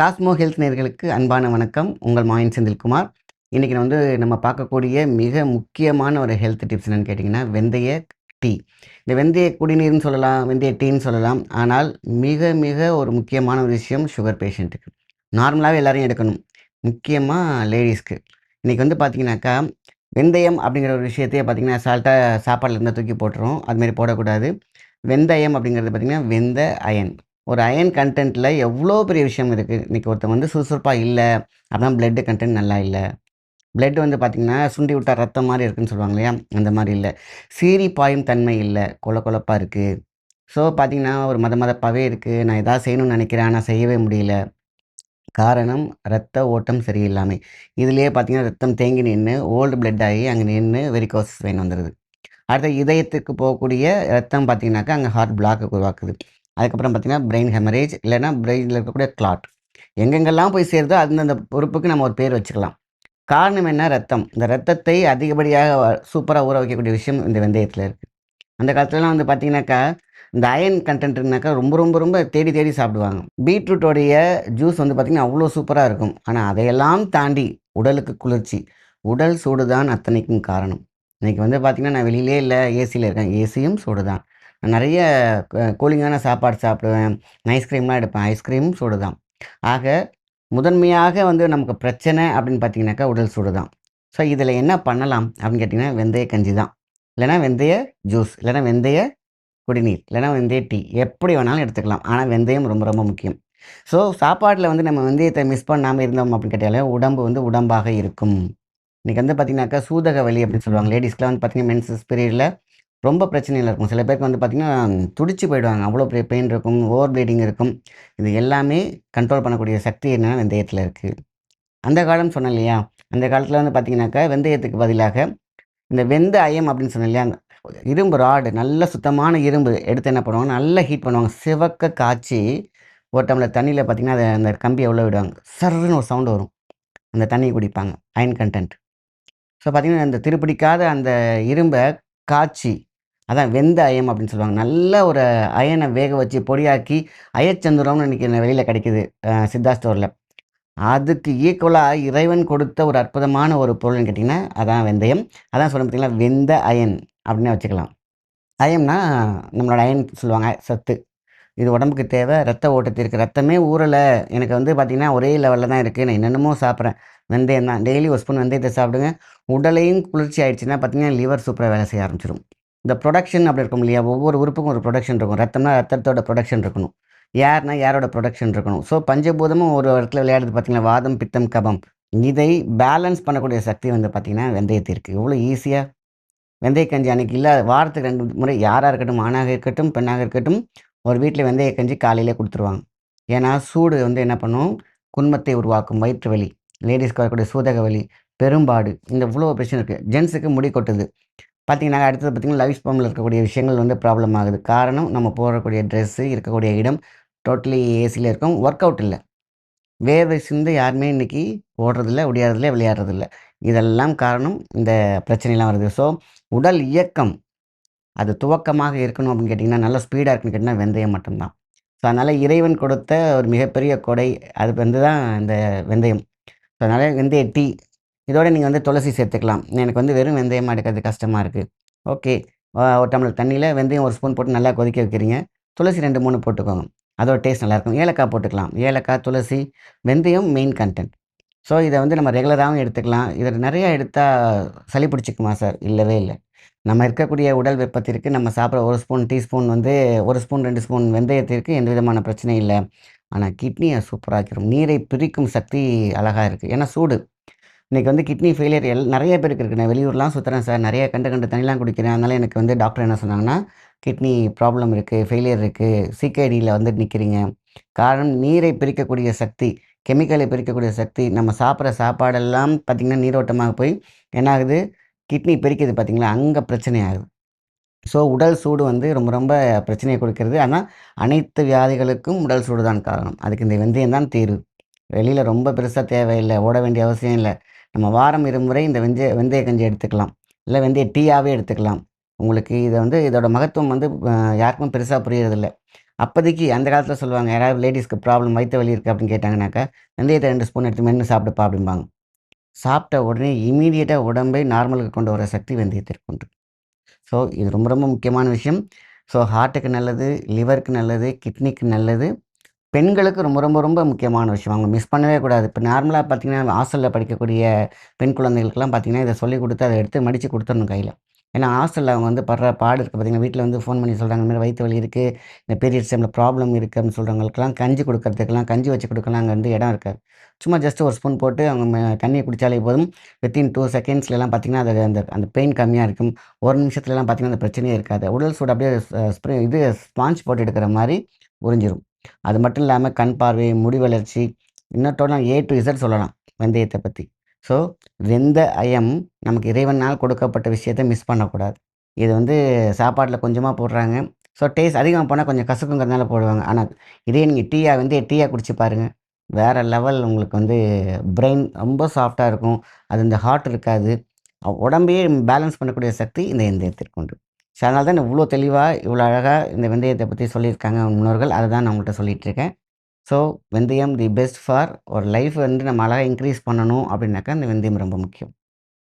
Cosmo health நேர்களுக்கு அன்பான வணக்கம். உங்கள் மாயன் செந்தில்குமார். இன்றைக்கி வந்து நம்ம பார்க்கக்கூடிய மிக முக்கியமான ஒரு ஹெல்த் டிப்ஸ் என்னென்னு கேட்டிங்கன்னா வெந்தய டீ. இந்த வெந்தய குடிநீர்னு சொல்லலாம் வெந்தய டீன்னு சொல்லலாம். ஆனால் மிக மிக ஒரு முக்கியமான ஒரு விஷயம் சுகர் பேஷண்ட்டுக்கு நார்மலாகவே எல்லோரையும் எடுக்கணும். முக்கியமாக லேடிஸ்க்கு இன்றைக்கி வந்து பார்த்தீங்கன்னாக்கா வெந்தயம் அப்படிங்கிற ஒரு விஷயத்தையே பார்த்தீங்கன்னா சால்ட்டாக சாப்பாட்டில் இருந்தால் தூக்கி போட்டுரும். அதுமாரி போடக்கூடாது. வெந்தயம் அப்படிங்கிறது பார்த்திங்கன்னா வெந்த அயன். ஒரு அயன் கண்டென்ட்டில் எவ்வளோ பெரிய விஷயம் இருக்குது இன்றைக்கி ஒருத்தன் வந்து சுறுசுறுப்பாக இல்லை அப்படின்னா பிளட்டு கண்டென்ட் நல்லா இல்லை. பிளட் வந்து பார்த்திங்கன்னா சுண்டி விட்டால் ரத்தம் மாதிரி இருக்குன்னு சொல்லுவாங்க இல்லையா? அந்த மாதிரி இல்லை. சீரி பாயும் தன்மை இல்லை. கொல கொலப்பாக இருக்குது ஸோ பார்த்திங்கன்னா ஒரு மத மதப்பாகவே இருக்குது நான் எதாவது செய்யணும்னு நினைக்கிறேன் ஆனால் செய்யவே முடியல. காரணம் ரத்த ஓட்டம் சரியில்லாமல் இதுலேயே பார்த்தீங்கன்னா ரத்தம் தேங்கி நின்று ஓல்டு பிளட் ஆகி அங்கே நின்று வெரிகோசஸ் வெயின் வந்துடுது அடுத்த இதயத்துக்கு போகக்கூடிய ரத்தம் பார்த்தீங்கன்னாக்கா அங்கே ஹார்ட் பிளாக் உருவாக்குது. அதுக்கப்புறம் பார்த்தீங்கன்னா பிரெயின் ஹெமரேஜ் இல்லைன்னா பிரெயினில் இருக்கக்கூடிய கிளாட் எங்கெங்கெல்லாம் போய் சேருதோ அந்தந்த பொறுப்புக்கு நம்ம ஒரு பேர் வச்சுக்கலாம். காரணம் என்ன? ரத்தம். இந்த ரத்தத்தை அதிகப்படியாக சூப்பராக ஊற வைக்கக்கூடிய விஷயம் இந்த வெந்தயத்தில் இருக்குது அந்த காலத்துலலாம் வந்து பார்த்தீங்கன்னாக்கா இந்த அயன் கண்டென்ட்னாக்கா ரொம்ப ரொம்ப ரொம்ப தேடி தேடி சாப்பிடுவாங்க. பீட்ரூட்டோடைய ஜூஸ் வந்து பார்த்திங்கன்னா அவ்வளோ சூப்பராக இருக்கும். ஆனால் அதையெல்லாம் தாண்டி உடலுக்கு குளிர்ச்சி. உடல் சூடு தான் அத்தனைக்கும் காரணம். இன்றைக்கி வந்து பார்த்திங்கன்னா நான் வெளியிலே இல்லை ஏசியில் இருக்கேன். ஏசியும் சூடு தான் நிறைய கூலிங்கான சாப்பாடு சாப்பிடுவேன். ஐஸ்கிரீம்லாம் எடுப்பேன். ஐஸ்கிரீம் சூடு தான் ஆக முதன்மையாக வந்து நமக்கு பிரச்சனை அப்படின்னு பார்த்தீங்கன்னாக்கா உடல் சூடு தான் ஸோ இதில் என்ன பண்ணலாம் அப்படின்னு கேட்டிங்கன்னா வெந்தய கஞ்சி தான். இல்லைனா வெந்தய ஜூஸ் இல்லைனா வெந்தய குடிநீர் இல்லைனா வெந்தய டீ எப்படி வேணாலும் எடுத்துக்கலாம். ஆனால் வெந்தயம் ரொம்ப ரொம்ப முக்கியம். ஸோ சாப்பாட்டில் வந்து நம்ம வெந்தயத்தை மிஸ் பண்ணாமல் இருந்தோம் அப்படின்னு கேட்டாலே உடம்பு வந்து உடம்பாக இருக்கும். இன்றைக்கி வந்து பார்த்திங்கனாக்கா சூதக வலி அப்படின்னு சொல்லுவாங்க. லேடிஸ்க்கெலாம் வந்து பார்த்திங்கன்னா மென்சஸ் பீரியடில் ரொம்ப பிரச்சனையில் இருக்கும். சில பேருக்கு வந்து பார்த்திங்கன்னா துடிச்சு போயிடுவாங்க. அவ்வளோ பெரிய பெயின் இருக்கும் ஓவர் ப்ளீடிங் இருக்கும். இது எல்லாமே கண்ட்ரோல் பண்ணக்கூடிய சக்தி என்னென்னா வெந்தயத்தில் இருக்குது அந்த காலம் சொன்னேன் இல்லையா அந்த காலத்தில் வந்து பார்த்திங்கனாக்கா வெந்தயத்துக்கு பதிலாக இந்த வெந்த அயம் அப்படின்னு சொன்னேன் இல்லையா இரும்பு ராடு நல்ல சுத்தமான இரும்பு எடுத்து என்ன பண்ணுவாங்க? நல்லா ஹீட் பண்ணுவாங்க. சிவக்க காய்ச்சி ஒரு டம்ளர் தண்ணியில் பார்த்திங்கன்னா அதை அந்த கம்பி எவ்வளோ விடுவாங்க? சர்ன்னு ஒரு சவுண்டு வரும். அந்த தண்ணியை குடிப்பாங்க. அயன் கண்டென்ட் ஸோ பார்த்திங்கன்னா அந்த திருப்பிடிக்காத அந்த இரும்பை காய்ச்சி அதான் வெந்த அயம் அப்படின்னு சொல்லுவாங்க. நல்ல ஒரு அயனை வேக வச்சு பொடியாக்கி அயச்சந்திரம்னு இன்றைக்கி வெளியில் கிடைக்குது சித்தா ஸ்டோரில். அதுக்கு ஈக்குவலாக இறைவன் கொடுத்த ஒரு அற்புதமான ஒரு பொருள்னு கேட்டிங்கன்னா அதான் வெந்தயம். அதான் சொல்ல பார்த்தீங்கன்னா வெந்த அயன் அப்படின்னு வச்சுக்கலாம். அயம்னா நம்மளோட அயன் சொல்லுவாங்க சத்து. இது உடம்புக்கு தேவை ரத்த ஓட்டத்திற்கு ரத்தமே ஊறலை. எனக்கு வந்து பார்த்திங்கன்னா ஒரே லெவலில் தான் இருக்குது நான் என்னென்னமோ சாப்பிட்றேன். வெந்தயம் தான். டெய்லி ஒரு ஸ்பூன் வெந்தயத்தை சாப்பிடுங்க. உடலையும் குளிர்ச்சி ஆயிடுச்சுன்னா பார்த்திங்கன்னா லிவர் சூப்பராக வேலை செய்ய ஆரம்பிச்சிடும் இந்த ப்ரொடக்ஷன் அப்படி இருக்கும் இல்லையா? ஒவ்வொரு உறுப்புக்கும் ஒரு ப்ரொடக்ஷன் இருக்கும். ரத்தம்னா ரத்தத்தோட ப்ரொடக்ஷன் இருக்கணும். யார்னா யாரோட ப்ரொடக்ஷன் இருக்கணும். ஸோ பஞ்சபூதமும் ஒரு இடத்துல விளையாடுறது பார்த்தீங்களா? வாதம் பித்தம் கபம். இதை பேலன்ஸ் பண்ணக்கூடிய சக்தி வந்து பார்த்திங்கன்னா வெந்தயத்திற்கு எவ்வளோ ஈஸியாக வெந்தய கஞ்சி அன்றைக்கி இல்லை வாரத்துக்கு ரெண்டு முறை யாராக இருக்கட்டும் ஆணாக இருக்கட்டும் பெண்ணாக இருக்கட்டும் ஒரு வீட்டில் வெந்தய கஞ்சி காலையிலே கொடுத்துருவாங்க. ஏன்னா சூடு வந்து என்ன பண்ணும்? குன்மத்தை உருவாக்கும் வயிற்று வலி லேடிஸ்க்கு வரக்கூடிய சூதக வலி பெரும்பாடு இந்த இவ்வளோ பிரச்சனை இருக்குது ஜென்ஸுக்கு முடி கொட்டுது. பார்த்திங்கன்னா அடுத்தது பார்த்திங்கன்னா லவ் ஸ்பாமில் இருக்கக்கூடிய விஷயங்கள் வந்து ப்ராப்ளம் ஆகுது. காரணம் நம்ம போடக்கூடிய ட்ரெஸ்ஸு இருக்கக்கூடிய இடம் டோட்டலி ஏசியில் இருக்கும். ஒர்க் அவுட் இல்லை. வேர்வை சிந்து யாருமே இன்றைக்கி ஓடுறதில்ல ஒடியாறதில்ல விளையாடுறதில்ல. இதெல்லாம் காரணம் இந்த பிரச்சனைலாம் வருது. ஸோ உடல் இயக்கம் அது துவக்கமாக இருக்கணும் அப்படின்னு கேட்டிங்கன்னா நல்லா ஸ்பீடாக இருக்குன்னு கேட்டிங்கன்னா வெந்தயம் மட்டும்தான். ஸோ அதனால் இறைவன் கொடுத்த ஒரு மிகப்பெரிய கொடை அது வந்து தான் இந்த வெந்தயம். ஸோ அதனால் வெந்தய டீ இதோட நீங்கள் வந்து துளசி சேர்த்துக்கலாம். எனக்கு வந்து வெறும் வெந்தயமாக எடுக்கிறது கஷ்டமாக இருக்குது ஓகே. ஒரு டம்ளர் தண்ணியில் வெந்தயம் ஒரு ஸ்பூன் போட்டு நல்லா கொதிக்க வைக்கிறீங்க. துளசி ரெண்டு மூணு போட்டுக்கோங்க. அதோட டேஸ்ட் நல்லாயிருக்கும் ஏலக்காய் போட்டுக்கலாம். ஏலக்காய் துளசி வெந்தயம் மெயின் கண்டென்ட் ஸோ இதை வந்து நம்ம ரெகுலராகவும் எடுத்துக்கலாம். இதில் நிறையா எடுத்தால் சளி பிடிச்சிக்குமா சார் இல்லவே இல்லை. நம்ம இருக்கக்கூடிய உடல் வெப்பத்திற்கு நம்ம சாப்பிட்ற ஒரு ஸ்பூன் டீஸ்பூன் வந்து ஒரு ஸ்பூன் ரெண்டு ஸ்பூன் வெந்தயத்திற்கு எந்த விதமான பிரச்சனையும் இல்லை. ஆனால் கிட்னியை சூப்பராக்கிடும் நீரை பிரிக்கும் சக்தி அழகாக இருக்குது ஏன்னா சூடு. இன்றைக்கி வந்து கிட்னி ஃபெயிலியர் எல் நிறைய பேருக்கு இருக்குது நான் வெளியூர்லாம் சுற்றுறேன் சார். நிறைய கண்டு கண்டு தண்ணிலாம் குடிக்கிறேன். அதனால் எனக்கு வந்து டாக்டர் என்ன சொன்னாங்கன்னா கிட்னி ப்ராப்ளம் இருக்குது ஃபெயிலியர் இருக்குது சிகேடியில் வந்து நிற்கிறீங்க காரணம் நீரை பிரிக்கக்கூடிய சக்தி கெமிக்கலை பிரிக்கக்கூடிய சக்தி நம்ம சாப்பிட்ற சாப்பாடெல்லாம் பார்த்திங்கன்னா நீரோட்டமாக போய் என்ன ஆகுது கிட்னி பிரிக்குது பார்த்திங்களா அங்கே பிரச்சனை ஆகுது. ஸோ உடல் சூடு வந்து ரொம்ப ரொம்ப பிரச்சனையை கொடுக்கறது. ஆனால் அனைத்து வியாதிகளுக்கும் உடல் சூடு தான் காரணம். அதுக்கு இந்த வெந்தயம் தான் தீர்வு. வெளியில் ரொம்ப பெருசாக தேவையில்லை. ஓட வேண்டிய அவசியம் இல்லை. நம்ம வாரம் இருமுறை இந்த வெந்தய வெந்தய கஞ்சி எடுத்துக்கலாம். இல்லை வெந்தய டீயாகவே எடுத்துக்கலாம். உங்களுக்கு இதை வந்து இதோட மகத்துவம் வந்து யாருக்கும் பெருசாக புரியறதில்ல. அப்போதைக்கு அந்த காலத்தில் சொல்லுவாங்க யாராவது லேடிஸ்க்கு ப்ராப்ளம் வயிற்று வலி இருக்குது அப்படின்னு கேட்டாங்கனாக்கா வெந்தயத்தை ரெண்டு ஸ்பூன் எடுத்து மென்று சாப்பிடுப்பா அப்படிம்பாங்க. சாப்பிட்ட உடனே இமீடியட்டாக உடம்பை நார்மலுக்கு கொண்டு வர சக்தி வெந்தயத்திற்கு உண்டு. ஸோ இது ரொம்ப ரொம்ப முக்கியமான விஷயம். ஸோ ஹார்ட்டுக்கு நல்லது லிவருக்கு நல்லது கிட்னிக்கு நல்லது. பெண்களுக்கு ரொம்ப ரொம்ப ரொம்ப முக்கியமான விஷயம். அவங்க மிஸ் பண்ணவே கூடாது. இப்போ நார்மலாக பார்த்தீங்கன்னா ஹாஸ்டலில் படிக்கக்கூடிய பெண் குழந்தைகளுக்கெல்லாம் பார்த்தீங்கன்னா இதை சொல்லி கொடுத்து அதை எடுத்து மடித்து கொடுத்துடணும் கையில். ஏன்னா ஹாஸ்டலில் அவங்க வந்து படுற பாடு இருக்குது பார்த்தீங்கன்னா வீட்டில் வந்து ஃபோன் பண்ணி சொல்கிறாங்க மாதிரி வயிற்று வலி இருக்குது இந்த பீரியட்ஸ் டைமில் ப்ராப்ளம் இருக்குது அப்படின்னு சொல்கிறவங்களுக்குலாம் கஞ்சி கொடுக்கறதுக்கெல்லாம் கஞ்சி வச்சு கொடுக்கலாம் அங்கே வந்து இடம் இருக்காது. சும்மா ஜஸ்ட் ஒரு ஸ்பூன் போட்டு அவங்க தண்ணியை குடித்தாலே போதும். வித்தின் டூ செகண்ட்ஸ்லாம் பார்த்தீங்கன்னா அது அந்த அந்த பெயின் கம்மியாக இருக்கும். ஒரு நிமிஷத்துலலாம் பார்த்தீங்கன்னா அந்த பிரச்சனையே இருக்காது. உடல் சூடு அப்படியே ஸ்ப்ரே இது ஸ்பாஞ்ச் போட்டு எடுக்கிற மாதிரி உறிஞ்சிரும். அது மட்டும் இல்லாமல் கண் பார்வை முடி வளர்ச்சி இன்னத்தோட ஏ டு இசட் சொல்லலாம் வெந்தயத்தை பற்றி ஸோ வெந்த அயம் நமக்கு இறைவனால் கொடுக்கப்பட்ட விஷயத்தை மிஸ் பண்ணக்கூடாது. இது வந்து சாப்பாட்டில் கொஞ்சமாக போடுறாங்க. ஸோ டேஸ்ட் அதிகமாக போனால் கொஞ்சம் கசக்குங்கிறதுனால போடுவாங்க. ஆனால் இதே நீங்கள் டீயா வந்து டீயாக குடிச்சு பாருங்கள் வேறு லெவல் உங்களுக்கு வந்து பிரெயின் ரொம்ப சாஃப்டாக இருக்கும். அது இந்த ஹார்ட் இருக்காது. உடம்பையே பேலன்ஸ் பண்ணக்கூடிய சக்தி இந்த வெந்தயத்திற்கு உண்டு. ஸோ அதனால தான் இவ்வளோ தெளிவாக இவ்வளோ அழகாக இந்த வெந்தயத்தை பற்றி சொல்லியிருக்காங்க முன்னோர்கள். அதை தான் நான் உங்கள்கிட்ட சொல்லிட்டு இருக்கேன். ஸோ வெந்தயம் தி பெஸ்ட் ஃபார் ஒரு லைஃப் வந்து நம்ம அழகாக இன்க்ரீஸ் பண்ணணும் அப்படின்னாக்கா இந்த வெந்தயம் ரொம்ப முக்கியம்.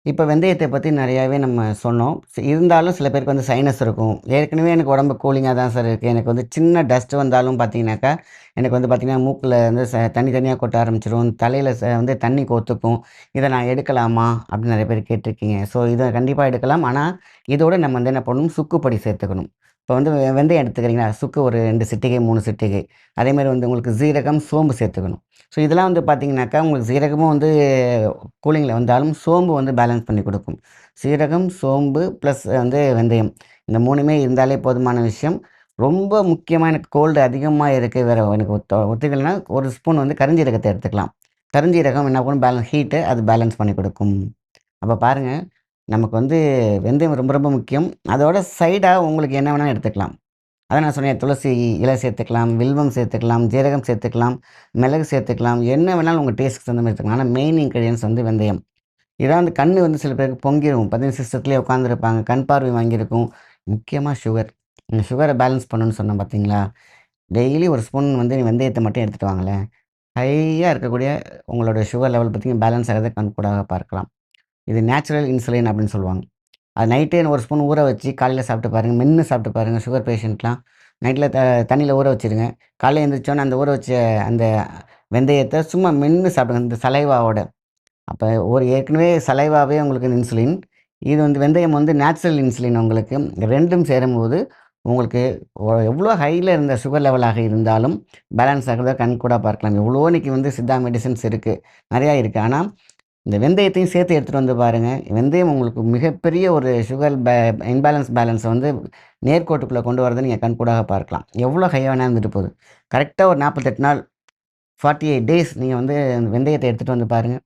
இப்போ வெந்தயத்தை பற்றி நிறையாவே நம்ம சொன்னோம். இருந்தாலும் சில பேருக்கு வந்து சைனஸ் இருக்கும். ஏற்கனவே எனக்கு உடம்பு கூலிங்காக தான் சார் இருக்குது எனக்கு வந்து சின்ன டஸ்ட் வந்தாலும் பார்த்தீங்கன்னாக்கா எனக்கு வந்து பார்த்தீங்கன்னா மூக்கில் வந்து ச தனி தனியாக கொட்ட ஆரம்பிச்சிடும் தலையில் ச வந்து தண்ணி கொத்துக்கும். இதை நான் எடுக்கலாமா? அப்படின்னு நிறைய பேர் கேட்டிருக்கீங்க. ஸோ இதை கண்டிப்பாக எடுக்கலாம். ஆனால் இதோட நம்ம வந்து என்ன பண்ணணும்? சுக்குப்பொடி சேர்த்துக்கணும். இப்போ வந்து வெந்தயம் எடுத்துக்கிறீங்களா சுக்கு ஒரு ரெண்டு சிட்டிகை மூணு சிட்டிகை. அதே மாதிரி வந்து உங்களுக்கு சீரகம் சோம்பு சேர்த்துக்கணும். ஸோ இதெல்லாம் வந்து பார்த்தீங்கன்னாக்கா உங்களுக்கு சீரகமும் வந்து கூலிங்கில் வந்தாலும் சோம்பு வந்து பேலன்ஸ் பண்ணி கொடுக்கும். சீரகம் சோம்பு ப்ளஸ் வந்து வெந்தயம். இந்த மூணுமே இருந்தாலே போதுமான விஷயம். ரொம்ப முக்கியமாக எனக்கு கோல்டு அதிகமாக இருக்குது வேறு எனக்கு ஒத்து ஒத்துக்கலைன்னா ஒரு ஸ்பூன் வந்து கருஞ்சீரகத்தை எடுத்துக்கலாம். கருஞ்சீரகம் என்ன பண்ணும்? பேலன்ஸ் ஹீட்டு அது பேலன்ஸ் பண்ணி கொடுக்கும். அப்போ பாருங்கள் நமக்கு வந்து வெந்தயம் ரொம்ப ரொம்ப முக்கியம். அதோட சைடாக உங்களுக்கு என்ன வேணாலும் எடுத்துக்கலாம். அதான் நான் சொன்னேன் துளசி இலை சேர்த்துக்கலாம் வில்வம் சேர்த்துக்கலாம் ஜீரகம் சேர்த்துக்கலாம் மிளகு சேர்த்துக்கலாம் என்ன வேணாலும் உங்கள் டேஸ்ட்டுக்கு தகுந்த மாதிரி எடுத்துக்கலாம். ஆனால் மெயின் இன்க்ரீடியன்ஸ் வந்து வெந்தயம். இதான் வந்து கண் வந்து சில பேருக்கு பொங்கிடும் பதினஞ்சு சிஸ்டத்துலேயே உட்காந்துருப்பாங்க கண் பார்வை வாங்கியிருக்கும். முக்கியமாக சுகர் இந்த சுகரை பேலன்ஸ் பண்ணணும்னு சொன்னேன் பார்த்தீங்களா டெய்லி ஒரு ஸ்பூன் வந்து நீ வெந்தயத்தை மட்டும் எடுத்துகிட்டு வாங்களேன். ஹையாக இருக்கக்கூடிய உங்களோட சுகர் லெவல் பற்றி பேலன்ஸ் ஆகிறத கண் கூட பார்க்கலாம். இது நேச்சுரல் இன்சுலின் அப்படின்னு சொல்லுவாங்க. அது நைட்டே ஒரு ஸ்பூன் ஊற வச்சு காலையில் சாப்பிட்டு பாருங்கள் மென்று சாப்பிட்டு பாருங்கள் சுகர் பேஷண்ட்லாம் நைட்டில் த தண்ணியில் ஊற வச்சுருங்க. காலையில் எழுந்திரிச்சோன்னே அந்த ஊற வச்ச அந்த வெந்தயத்தை சும்மா மென்று சாப்பிடுங்க இந்த சலைவாவோட. அப்போ ஒரு ஏற்கனவே சலைவாவே உங்களுக்கு இன்சுலின் இது வந்து வெந்தயம் வந்து நேச்சுரல் இன்சுலின் உங்களுக்கு. ரெண்டும் சேரும்போது உங்களுக்கு எவ்வளோ ஹையில் இருந்த சுகர் லெவலாக இருந்தாலும் பேலன்ஸ் ஆகிறத கண் கூட பார்க்கலாம். எவ்வளோ இன்றைக்கி வந்து சித்தா மெடிசன்ஸ் இருக்குது நிறையா இருக்குது ஆனால் இந்த வெந்தயத்தையும் சேர்த்து எடுத்துகிட்டு வந்து பாருங்கள் வெந்தயம் உங்களுக்கு மிகப்பெரிய ஒரு சுகர் பே இன்பேலன்ஸ் பேலன்ஸை வந்து நேர்கோட்டுக்குள்ளே கொண்டு வரதை நீங்கள் கண்கூடாக பார்க்கலாம். எவ்வளோ ஹையாக வேணால் இருந்துட்டு போகுது. கரெக்டாக ஒரு நாற்பத்தெட்டு நாள் ஃபார்ட்டி எயிட் டேஸ் நீங்கள் வந்து அந்த வெந்தயத்தை எடுத்துகிட்டு வந்து பாருங்கள்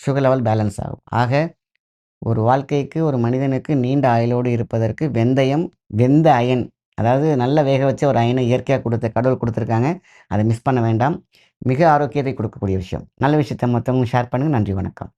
சுகர் லெவல் பேலன்ஸ் ஆகும். ஆக ஒரு வாழ்க்கைக்கு ஒரு மனிதனுக்கு நீண்ட ஆயுளோடு இருப்பதற்கு வெந்தயம் வெந்த அயன் அதாவது நல்ல வேக வச்ச ஒரு அயனை இயற்கையாக கொடுத்த கடவுள் கொடுத்துருக்காங்க. அதை மிஸ் பண்ண வேண்டாம். மிக ஆரோக்கியத்தை கொடுக்கக்கூடிய விஷயம். நல்ல விஷயத்தை மற்றவங்க ஷேர் பண்ணுங்கள் நன்றி வணக்கம்.